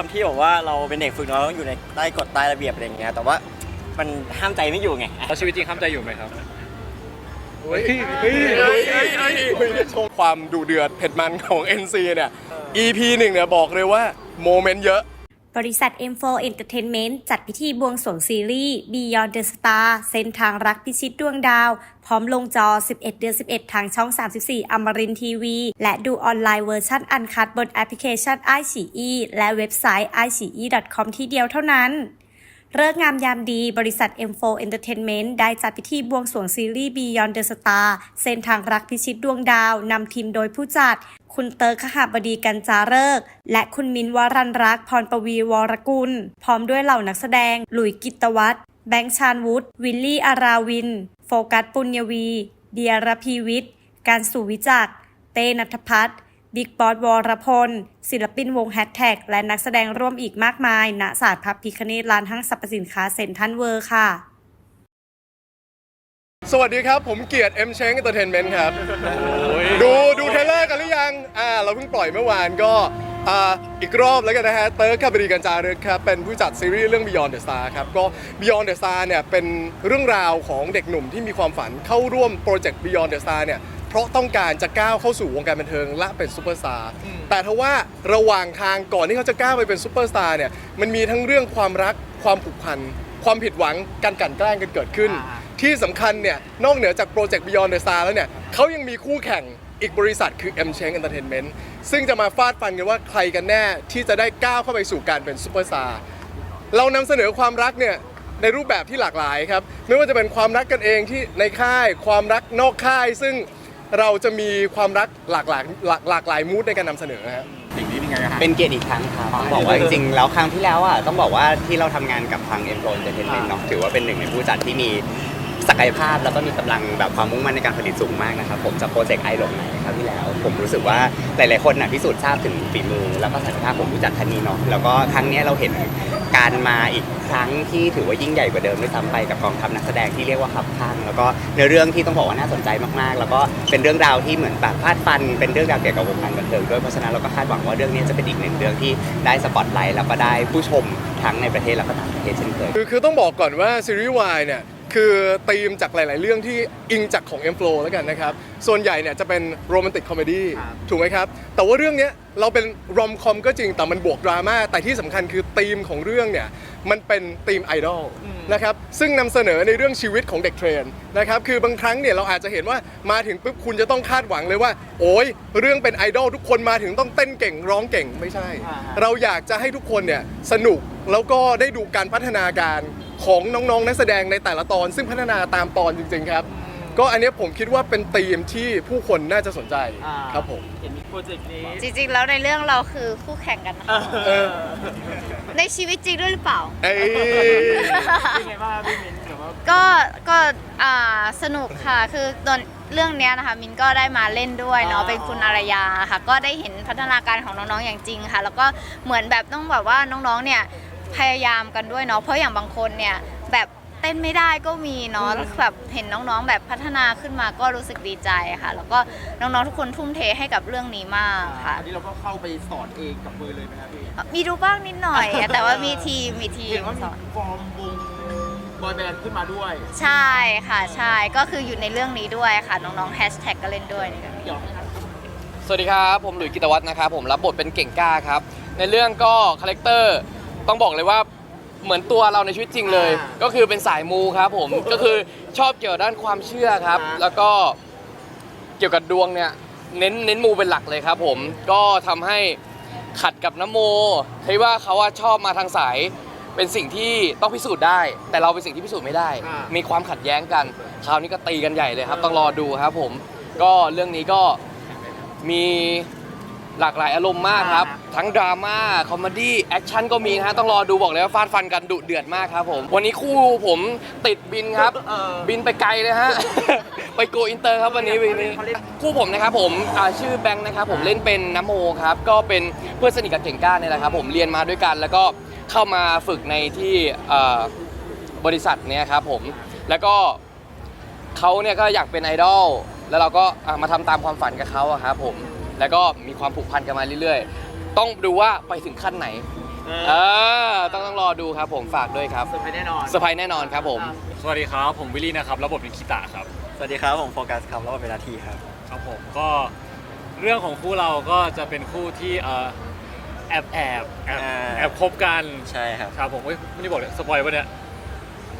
คำที่บอกว่าเราเป็นเด็กฝึกน้อยต้องอยู่ในใต้กฎใต้ระเบียบอะไรอย่างเงี้ยแต่ว่ามันห้ามใจไม่อยู่ไงแล้วชีวิตจริงห้ามใจอยู่ไหมครับเฮ้ยเฮ้ยเฮ้ยเฮ้ยเฮ้ยโชว์ความดุเดือดเผ็ดมันของ NC เนี่ย EP หนึ่งเนี่ยบอกเลยว่าโมเมนต์เยอะ บริษัท M4 Entertainment จัดพิธีบวงสรวงซีรีส์ Beyond the Star เส้นทางรักพิชิตดวงดาว พร้อมลงจอ 11 เดือน 11 ทางช่อง 34 อมรินทีวี และดูออนไลน์เวอร์ชันอันคัดบนแอปพลิเคชัน i อ e และเว็บไซต์ i อ e com ที่เดียวเท่านั้น เลิกงามยามดีบริษัท M4 Entertainment ได้จัดพิธีบวงสรวงซีรีส์ Beyond the Star เส้นทางรักพิชิตดวงดาวนำทีมโดยผู้จัด คุณเติร์ขหบดีกันจาเริก และคุณมินวรันรักพรปวีวรกุล พร้อมด้วยเหล่านักแสดง หลุยกิตวัฒน์แบงค์ชาญวุฒิวิลลี่อาราวิน โฟกัสปุญญวี เดียรพีวิทย์การสู่วิจักเต้นัทพัฒน์ บิ๊กบอสวรพล ศิลปินวงแฮชแท็กและนักแสดงร่วมอีกมากมาย ณศาสตร์พับพิคเนตร้านห้างสรรพสินค้าเซ็นทรัลเวิร์ค่ะ สวัสดีครับ ผมเกียรติ M เช้ง Entertainment ครับ ดูดูเทรลเลอร์กันหรือยัง อ่า เราเพิ่งปล่อยเมื่อวานก็อ่าอีกรอบแล้วกันนะฮะ เติร์กคาบดีกันจารึกครับ เป็นผู้จัดซีรีส์เรื่อง Beyond the Star ครับ ก็ Beyond the Star เนี่ย เป็นเรื่องราวของเด็กหนุ่มที่มีความฝันเข้าร่วมโปรเจกต์ Beyond the Star เนี่ย เพราะต้องการจะก้าวเข้าสู่วงการบันเทิงและเป็นซูเปอร์สตาร์แต่ทว่าระหว่างทางก่อนที่เขาจะก้าวไปเป็นซูเปอร์สตาร์เนี่ยมันมีทั้งเรื่องความรักความผูกพันความผิดหวังการกลั่นแกล้งกันเกิดขึ้นที่สำคัญเนี่ยนอกเหนือจากโปรเจกต์ Beyond the Star แล้วเนี่ยเขายังมีคู่แข่งอีกบริษัทคือ M Cheng Entertainment ซึ่งจะมาฟาดฟันกันว่าใครกันแน่ที่จะได้ก้าวเข้าไปสู่การเป็นซูเปอร์สตาร์ เรานำเสนอความรักเนี่ยในรูปแบบที่หลากหลายครับ ไม่ว่าจะเป็นความรักกันเองที่ในค่าย ความรักนอกค่าย ซึ่ง เราจะมีความรักหลากหลายหลากหลากหลายมูดในการนำเสนอฮะเป็นเกียรติอีกครั้งครับต้องบอกว่าจริงๆแล้วครั้งที่แล้วอะต้องบอกว่าที่เราทำงานกับทาง e m p l o y Entertainment เนาะถือว่าเป็นหนึ่งในผู้จัดที่มี ศักยภาพแล้วก็มีกำลังแบบความมุ่งมั่นในการผลิตสูงมากนะครับผมจากโปรเจกต์ไอหลงไหนครับที่แล้ว ผมรู้สึกว่าหลาย ๆ คนน่ะพิสูจน์ทราบถึงฝีมือ แล้วก็ศักยภาพของผู้จัดท่านนี้เนาะแล้วก็ครั้งนี้เราเห็นการมาอีกครั้งที่ถือว่ายิ่งใหญ่กว่าเดิมด้วยซ้ำไปกับกองทัพนักแสดงที่เรียกว่าขับข้าง แล้วก็ในเรื่องที่ต้องบอกว่าน่าสนใจมาก ๆ แล้วก็เป็นเรื่องราวที่เหมือนแบบฟาดฟันเป็นเรื่องราวเกี่ยวกับวงการบันเทิงด้วยเพราะฉะนั้นเราก็คาดหวังว่าเรื่องนี้จะเป็นอีกหนึ่งเรื่องที่ได้สปอตไลท์แล้วก็ได้ผู้ชมทั้งในประเทศแล้วก็ต่างประเทศเช่นเคยคือคือต้องบอกก่อนว่าซีรีส์วายเนี่ย คือธีมจากหลาย ๆ เรื่องที่อิงจากของ M Flow แล้วกันนะครับ ส่วนใหญ่เนี่ยจะเป็นโรแมนติกคอมเมดี้ถูกไหมครับ แต่ว่าเรื่องเนี้ยเราเป็นรอมคอมก็จริงแต่มันบวกดราม่าแต่ที่สำคัญคือธีมของเรื่องเนี่ยมันเป็นธีมไอดอลนะครับซึ่งนำเสนอในเรื่องชีวิตของเด็กเทรนนะครับคือบางครั้งเนี่ยเราอาจจะเห็นว่ามาถึงปุ๊บคุณจะต้องคาดหวังเลยว่า โอ้ยเรื่องเป็นไอดอลทุกคนมาถึงต้องเต้นเก่งร้องเก่งไม่ใช่เราอยากจะให้ทุกคนเนี่ยสนุกแล้วก็ได้ดูการพัฒนาการ ของน้องๆ นักแสดงในแต่ละตอน ซึ่งพัฒนาตามตอนจริง ๆ ครับ ก็อันเนี้ยผมคิดว่าเป็นธีมที่ผู้คนน่าจะสนใจครับผม เห็นมีโปรเจกต์นี้จริงๆ แล้วในเรื่องเราคือคู่แข่งกันนะคะเออ ในชีวิตจริงด้วยหรือเปล่า เอ้ย เป็นไงบ้างพี่มินแบบว่าก็ก็อ่าสนุกค่ะคือตอนเรื่องเนี้ยนะคะมินก็ได้มาเล่นด้วยเนาะเป็นคุณอารยาค่ะ ก็ได้เห็นพัฒนาการของน้องๆอย่างจริงค่ะ แล้วก็เหมือนแบบต้องแบบว่าน้องๆเนี่ย พยายามกันด้วยเนาะเพราะอย่างบางคนเนี่ยแบบเต้นไม่ได้ก็มีเนาะแล้วแบบเห็นน้องๆ แบบพัฒนาขึ้นมาก็รู้สึกดีใจค่ะ แล้วก็น้องๆทุกคนทุ่มเทให้กับเรื่องนี้มากค่ะ อันนี้เราก็เข้าไปสอนเองกับมือเลยไหมครับพี่มีดูบ้างนิดหน่อยอะแต่ว่ามีทีมมีทีมเห็นว่ามีสอนฟอร์มวงบอยแบนด์ขึ้นมาด้วย ใช่ค่ะใช่ก็คืออยู่ในเรื่องนี้ด้วยค่ะ น้องๆแฮชแท็กก็เล่นด้วยในเรื่องนี้ เดี๋ยวนะครับสวัสดีครับ ผมหลุยส์กิตวัฒน์นะครับผมรับบทเป็นเก่งกล้าครับ ในเรื่องก็คาแรคเตอร์ ต้องบอกเลยว่าเหมือนตัวเราในชีวิตจริงเลย อ่าก็คือเป็นสายมูครับผม ก็คือชอบเกี่ยวกับด้านความเชื่อครับครับแล้วก็เกี่ยวกับดวงเนี่ยเน้นเน้นมูเป็นหลักเลยครับ ผม ก็ทำให้ขัดกับน้ำโมที่ว่าเขาว่าชอบมาทางสายเป็นสิ่งที่ต้องพิสูจน์ได้ แต่เราเป็นสิ่งที่พิสูจน์ไม่ได้ อ่ามีมีความขัดแย้งกัน คราวนี้ก็ตีกันใหญ่เลยครับ ต้องรอดูครับ ผม ก็เรื่องนี้ก็มี หลากหลายอารมณ์มากครับ ทั้งดราม่าคอมเมดี้แอคชั่นก็มีนะฮะ ต้องรอดูบอกเลยว่าฟาดฟันกันดุเดือดมากครับผม วันนี้คู่ผมติดบินครับ เออ บินไปไกลเลยฮะ ไปโกอินเตอร์ครับวันนี้วันนี้เขาเล่นคู่ผมนะครับผมอ่าชื่อแบงค์นะครับผมเล่นเป็นน้ำโมครับ ก็เป็นเพื่อนสนิทกับเก่งกล้าเนี่ยแหละครับผมเรียนมาด้วยกัน แล้วก็เข้ามาฝึกในที่เอ่อบริษัทเนี่ยครับผมแล้วก็เขาเนี่ยก็อยากเป็นไอดอลแล้วเราก็อะมาทำตามความฝันกับเขาอะครับผม แล้วก็มีความผูกพันกันมาเรื่อยๆ ต้องดูว่าไปถึงขั้นไหน เออ ต้องต้องรอดูครับผมฝากด้วยครับเซอร์ไพรส์แน่นอนเซอร์ไพรส์แน่นอนครับผม สวัสดีครับ ผมวิลลี่นะครับ ระบบเป็นคิตะครับ สวัสดีครับ ผมโฟกัสครับแล้วก็เป็นนาทีครับ ครับผมก็เรื่องของคู่เราก็จะเป็นคู่ที่เอ่อแอบแอบแอบอ่าแอบคบกันใช่ครับครับผมเฮ้ยไม่ได้บอกเลยสปอยล์ปะเนี่ย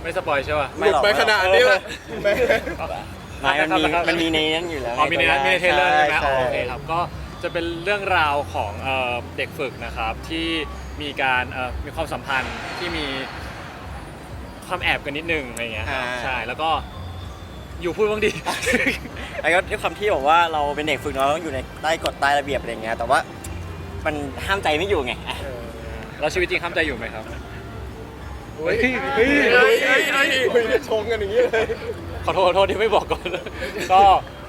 ไม่สปอยล์ใช่ป่ะไม่หรอก ไปขนาดนี้ละแม่ ไม่มันมีนะครับมันมีในนั้นอยู่แล้วอ๋อมีในนั้นมีในเทรลเลอร์ใช่ไหมใช่อ๋อโอเคครับก็จะเป็นเรื่องราวของเอ่อเด็กฝึกนะครับที่มีการเอ่อมีความสัมพันธ์ที่มีความแอบกันนิดนึงอะไรอย่างเงี้ยครับใช่แล้วก็อยู่พูดบ้างดิไอ้ก็ด้วยความที่บอกว่าเราเป็นเด็กฝึกเนาะต้องอยู่ในใต้กฎใต้ระเบียบอะไรอย่างเงี้ยแต่ว่ามันห้ามใจไม่อยู่ไงอะแล้วชีวิตจริงข้ามใจอยู่ไหมครับ เฮ้ยเฮ้ยเฮ้ยเฮ้ยเฮ้ยเฮ้ยชงกันอย่างนี้เลย ขอโทษขอโทษที่ไม่บอกก่อน ก็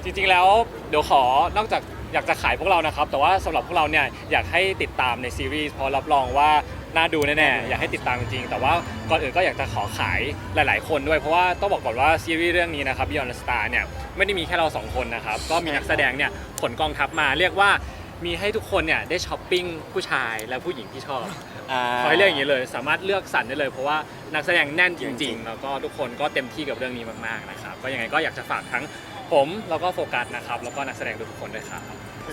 จริงๆแล้วเดี๋ยวขอนอกจากอยากจะขายพวกเรานะครับ แต่ว่าสำหรับพวกเราเนี่ยอยากให้ติดตามในซีรีส์เพราะรับรองว่าน่าดูแน่ๆอยากให้ติดตามจริงๆแต่ว่าก่อนอื่นก็อยากจะขอขายหลาย ๆ คนด้วยเพราะว่าต้องบอกก่อนว่าซีรีส์เรื่องนี้นะครับ Beyond the Star เนี่ยไม่ได้มีแค่เราสองคนนะครับก็มีนักแสดงเนี่ยขนกองทัพมาเรียกว่ามีให้ทุกคนเนี่ยได้ช้อปปิ้งผู้ชายและผู้หญิงที่ชอบ อ่า ขอให้เลือกอย่างนี้เลย สามารถเลือกสรรได้เลย เพราะว่านักแสดงแน่นจจริริงงๆๆแล้วก็ทุกคนก็เต็มที่กับเรื่องนี้มากๆนะครับก็ยังไงก็อยากจะฝากทั้งผมแล้วก็โฟกัสนะครับแล้วก็นักแสดงทุกคนด้วยครับ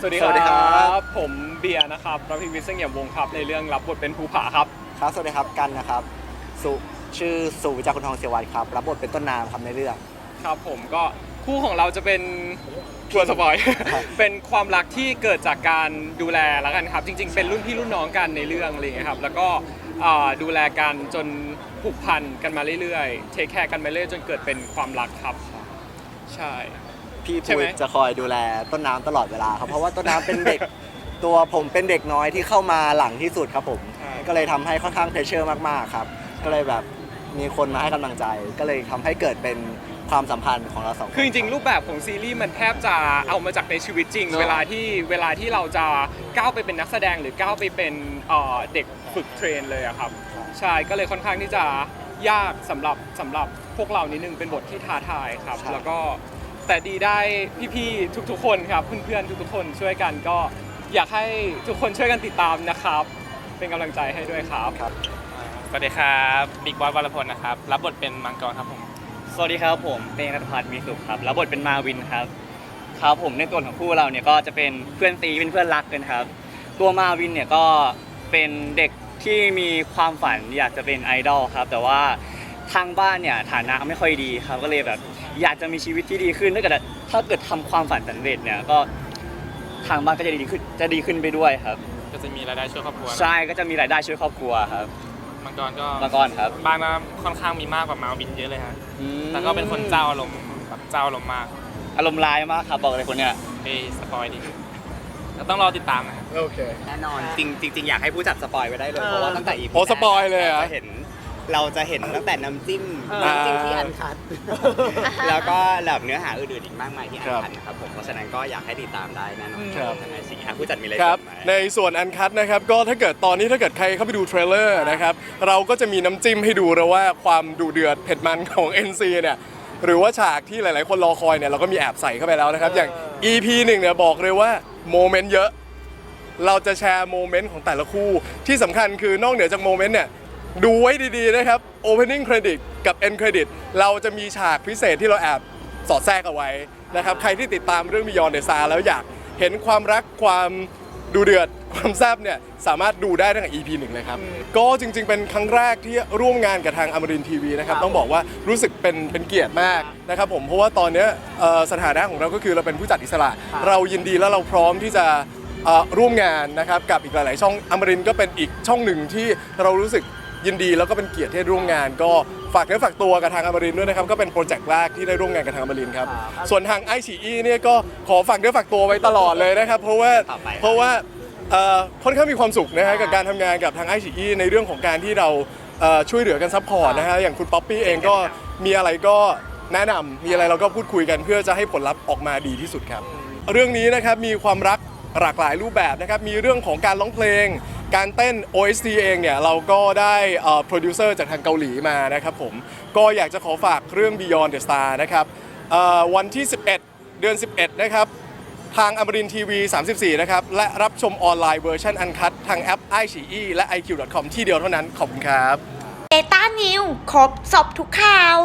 สวัสดีสวัสดีคครัรับผมเบียร์นะครับรับพิวิทย์เสงี่ยมวงศ์ครับในเรื่องรับบทเป็นภูผาครับ ครับสวัสดีครับกันนะครับสุชื่อสุวิจากรคุณทองเสียวัฒน์ครับรับบทเป็นต้นน้ำครับในเรื่อง ครับผมก็ คู่ของเราจะเป็นทัวร์สปอย เป็นความรักที่เกิดจากการดูแลแล้วกันครับ จริง ๆ เป็นรุ่นพี่รุ่นน้องกันในเรื่องอะไรอย่างเงี้ยครับ แล้วก็อ่าดูแลกันจนผูกพันกันมาเรื่อยๆ เทคแคร์กันมาเรื่อยๆจนเกิดเป็นความรักครับ ใช่ พี่ใช่ปุ้ไหม ยจะคอยดูแลต้นน้ำตลอดเวลาครับเพราะว่าต้นน้ำเป็นเด็ก ตัวผมเป็นเด็กน้อยที่เข้ามาหลังที่สุดครับผมก็เลยทำให้ค่อนข้างเพรสเชอร์มากๆครับ ก็เลยแบบมีคนมาให้กำลังใจ ก็เลยทำให้เกิดเป็น ความสัมพันธ์ของเราสองคนคือจริงๆรูปแบบของซีรีส์มันแทบจะเอามาจากในชีวิตจริง เนอะเวลาที่เวลาที่เราจะก้าวไปเป็นนักแสดงหรือก้าวไปเป็นเอ่อเด็กฝึกเทรนเลยอะครับใช่ก็เลยค่อนข้างที่จะยากสำหรับสำหรับพวกเรานิดนึงเป็นบทที่ท้าทายครับใช่แล้วก็แต่ดีได้พี่ๆทุกๆคนครับเพื่อนๆทุกๆคนช่วยกันก็อยากให้ทุกคนช่วยกันติดตามนะครับ เป็นกำลังใจให้ด้วยครับ ครับ สวัสดีครับ บิ๊กบอสวรพลนะครับ รับบทเป็นมังกรครับผมส วัสดีครับผมเป็นนัทพัฒน์มีสุขครับแล้วบทเป็นมาวินครับครับผมในตัวของคู่เราเนี่ยก็จะเป็นเพื่อนซีเป็นเพื่อนรักกันครับ ตัวมาวินเนี่ยก็เป็นเด็กที่มีความฝันอยากจะเป็นไอดอลครับ แต่ว่าทางบ้านเนี่ยฐานะไม่ค่อยดีครับ ก็เลยแบบอยากจะมีชีวิตที่ดีขึ้นถ้าเกิดถ้าเกิดทำความฝันสำเร็จเนี่ยก็ทางบ้านก็จะดีขึ้นจะดีขึ้นไปด้วยครับ ก็จะมีรายได้ช่วยครอบครัวใช่ก็จะมีรายได้ช่วยครอบครัวครับ มังกรก็มาก่อนครับ บ้านก็ค่อนข้างมีมากกว่ามาวินเยอะเลยฮะแต่ก็เป็นคนเจ้าอารมณ์แบบเจ้าอารมณ์มากอารมณ์ร้ายมากครับบอกเลยคนเนี้ยเอ้ยสปอยดิก็ต้องรอติดตามนะ โอเค แน่นอนจริงจริงๆอยากให้ผู้จัดสปอยไว้ได้เลยเพราะว่าตั้งแต่ EP โอ้สปอยเลยเหรอราจะเห็น เราจะเห็นตั้งแต่น้ำจิ้มอ่าน้ำจิ้มที่อันคัด แล้วก็แบบเนื้อหาอื่นๆอีกมากมายที่อันครับคัดนะครับผมเพราะฉะนั้นก็อยากให้ติดตามได้แน่นอนครับทางไอซีผู้จัดมีอะไรครับเสมไหมในส่วนอันคัดนะครับก็ถ้าเกิดตอนนี้ถ้าเกิดใครเข้าไปดูเทรลเลอร์นะครับเราก็จะมีน้ำจิ้มให้ดูแล้วว่าความดูเดือดเผ็ดมันของ NC เนี่ยหรือว่าฉากที่หลาย ๆ คนรอคอยเนี่ยเราก็มีแอบใส่เข้าไปแล้วนะครับ อย่าง EP หนึ่งเนี่ยบอกเลยว่าโมเมนต์เยอะ เราจะแชร์โมเมนต์ของแต่ละคู่ที่สำคัญคือนอกเหนือจากโมเมนต์เนี่ย ดูไว้ดีๆนะครับ Opening Credit กับ End Credit เราจะมีฉากพิเศษที่เราแอบสอดแทรกเอาไว้นะครับ ใครที่ติดตามเรื่อง Beyond the Star แล้วอยากเห็นความรักความดูเดือดความแซ่บเนี่ยสามารถดูได้ตั้งแต่ EP หนึ่งเลยครับ ก็จริงๆ เป็นครั้งแรกที่ร่วมงานกับทางอมรินทีวีนะครับ ต้องบอกว่ารู้สึกเป็นเป็นเกียรติมากนะครับผมเพราะว่าตอนเนี้ยเอ่อสถานะของเราก็คือเราเป็นผู้จัดอิสระ เรายินดีและเราพร้อมที่จะเอ่อร่วมงานนะครับกับอีกหลายๆ ช่องอมรินทร์ก็เป็นอีกช่องหนึ่งที่เรารู้สึก ยินดีแล้วก็เป็นเกียรติที่ได้ร่วมงาน ก็ฝากเนื้อฝากตัวกับทางอมรินทร์ด้วยนะครับก็เป็นโปรเจกต์แรกที่ได้ร่วมงานกับทางอมรินทร์ครับส่วนทางไอชีอีเนี่ยก็ขอฝากเนื้อฝากตัวไว้ตลอดเลยนะครับเพราะว่าต่อไปเพราะว่าเอ่อค่อนข้างมีความสุขนะฮะกับการทำงานกับทางไอชีอีในเรื่องของการที่เราเอ่อช่วยเหลือกันซัพพอร์ตนะฮะอย่างคุณป๊อปปี้เองก็มีอะไรก็แนะนำมีอะไรเราก็พูดคุยกันเพื่อจะให้ผลลัพธ์ออกมาดีที่สุดครับ เรื่องนี้นะครับมีความรักหลากหลายรูปแบบนะครับมีเรื่องของการร้องเพลง การเต้น OST เองเนี่ยเราก็ได้โปรดิวเซอร์จากทางเกาหลีมานะครับผมก็อยากจะขอฝากเรื่อง Beyond the Star นะครับวันที่ 11 เดือน 11 นะครับ ทางอมรินทีวี 34 นะครับ และรับชมออนไลน์เวอร์ชันอันคัดทางแอป i อ e และ iq.com ที่เดียวเท่านั้น ขอบคุณครับเดต้านิวครบสอบทุกข่าว